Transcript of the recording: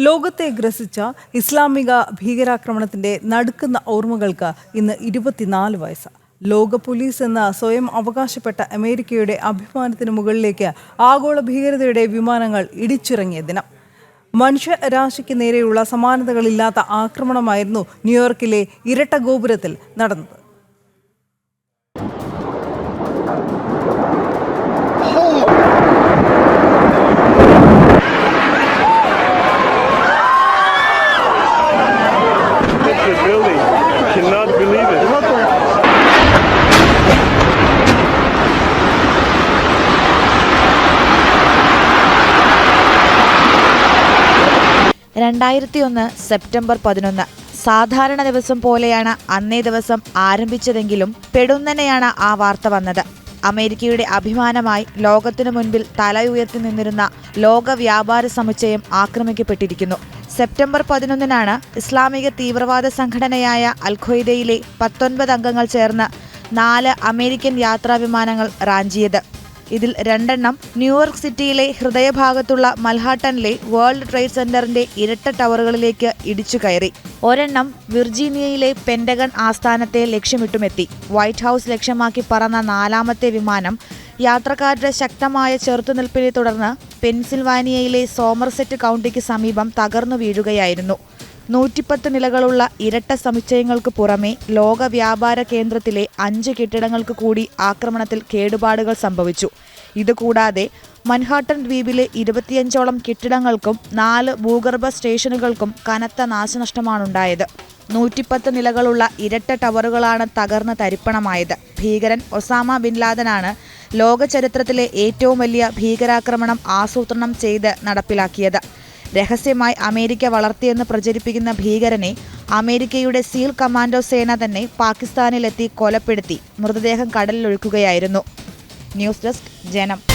ലോകത്തെ ഗ്രസിച്ച ഇസ്ലാമിക ഭീകരാക്രമണത്തിന്റെ നടുക്കുന്ന ഓർമ്മകൾക്ക് ഇന്ന് ഇരുപത്തിനാല് വയസ്സ്. ലോക പോലീസ് എന്ന സ്വയം അവകാശപ്പെട്ട അമേരിക്കയുടെ അഭിമാനത്തിന് മുകളിലേക്ക് ആഗോള ഭീകരതയുടെ വിമാനങ്ങൾ ഇടിച്ചിറങ്ങിയ ദിനം. മനുഷ്യരാശിക്ക് നേരെയുള്ള സമാനതകളില്ലാത്ത ആക്രമണമായിരുന്നു ന്യൂയോർക്കിലെ ഇരട്ട ഗോപുരത്തിൽ നടന്നത്. Cannot believe it. രണ്ടായിരത്തി ഒന്ന് സെപ്റ്റംബർ പതിനൊന്ന് സാധാരണ ദിവസം പോലെയാണ് അന്നേ ദിവസം ആരംഭിച്ചതെങ്കിലും പെടുന്നനെയാണ് ആ വാർത്ത വന്നത് അമേരിക്കയുടെ അഭിമാനമായി ലോകത്തിനു മുൻപിൽ തലയുയർത്തി നിന്നിരുന്ന ലോക വ്യാപാര സമുച്ചയം ആക്രമിക്കപ്പെട്ടിരിക്കുന്നു. സെപ്റ്റംബർ പതിനൊന്നിനാണ് ഇസ്ലാമിക തീവ്രവാദ സംഘടനയായ അൽഖ്വയ്ദയിലെ പത്തൊൻപത് അംഗങ്ങൾ ചേർന്ന് നാല് അമേരിക്കൻ യാത്രാ വിമാനങ്ങൾ റാഞ്ചിയത്. ഇതിൽ രണ്ടെണ്ണം ന്യൂയോർക്ക് സിറ്റിയിലെ ഹൃദയഭാഗത്തുള്ള മൽഹാട്ടനിലെ വേൾഡ് ട്രേഡ് സെന്ററിന്റെ ഇരട്ട ടവറുകളിലേക്ക് ഇടിച്ചു കയറി. ഒരെണ്ണം വിർജീനിയയിലെ പെന്റഗൺ ആസ്ഥാനത്തെ ലക്ഷ്യമിട്ടുമെത്തി. വൈറ്റ് ഹൗസ് ലക്ഷ്യമാക്കി പറന്ന നാലാമത്തെ വിമാനം യാത്രക്കാരുടെ ശക്തമായ ചെറുത്തുനിൽപ്പിനെ തുടർന്ന് പെൻസിൽവാനിയയിലെ സോമർസെറ്റ് കൗണ്ടിക്ക് സമീപം തകർന്നു വീഴുകയായിരുന്നു. നൂറ്റിപ്പത്ത് നിലകളുള്ള ഇരട്ട സമുച്ചയങ്ങൾക്ക് പുറമെ ലോക വ്യാപാര കേന്ദ്രത്തിലെ അഞ്ച് കെട്ടിടങ്ങൾക്ക് കൂടി ആക്രമണത്തിൽ കേടുപാടുകൾ സംഭവിച്ചു. ഇതുകൂടാതെ മൻഹാട്ടൻ ദ്വീപിലെ ഇരുപത്തിയഞ്ചോളം കെട്ടിടങ്ങൾക്കും നാല് ഭൂഗർഭ സ്റ്റേഷനുകൾക്കും കനത്ത നാശനഷ്ടമാണുണ്ടായത്. നൂറ്റിപ്പത്ത് നിലകളുള്ള ഇരട്ട ടവറുകളാണ് തകർന്ന് തരിപ്പണമായത്. ഭീകരൻ ഒസാമ ബിൻ ലാദനാണ് ലോക ചരിത്രത്തിലെ ഏറ്റവും വലിയ ഭീകരാക്രമണം ആസൂത്രണം ചെയ്ത് നടപ്പിലാക്കിയത്. രഹസ്യമായി അമേരിക്ക വളർത്തിയെന്ന് പ്രചരിപ്പിക്കുന്ന ഭീകരനെ അമേരിക്കയുടെ സീൽ കമാൻഡോ സേന തന്നെ പാകിസ്ഥാനിലെത്തി കൊലപ്പെടുത്തി. മൃതദേഹം കടലിലൊഴുക്കുകയായിരുന്നു. ന്യൂസ് ഡെസ്ക് ജനം.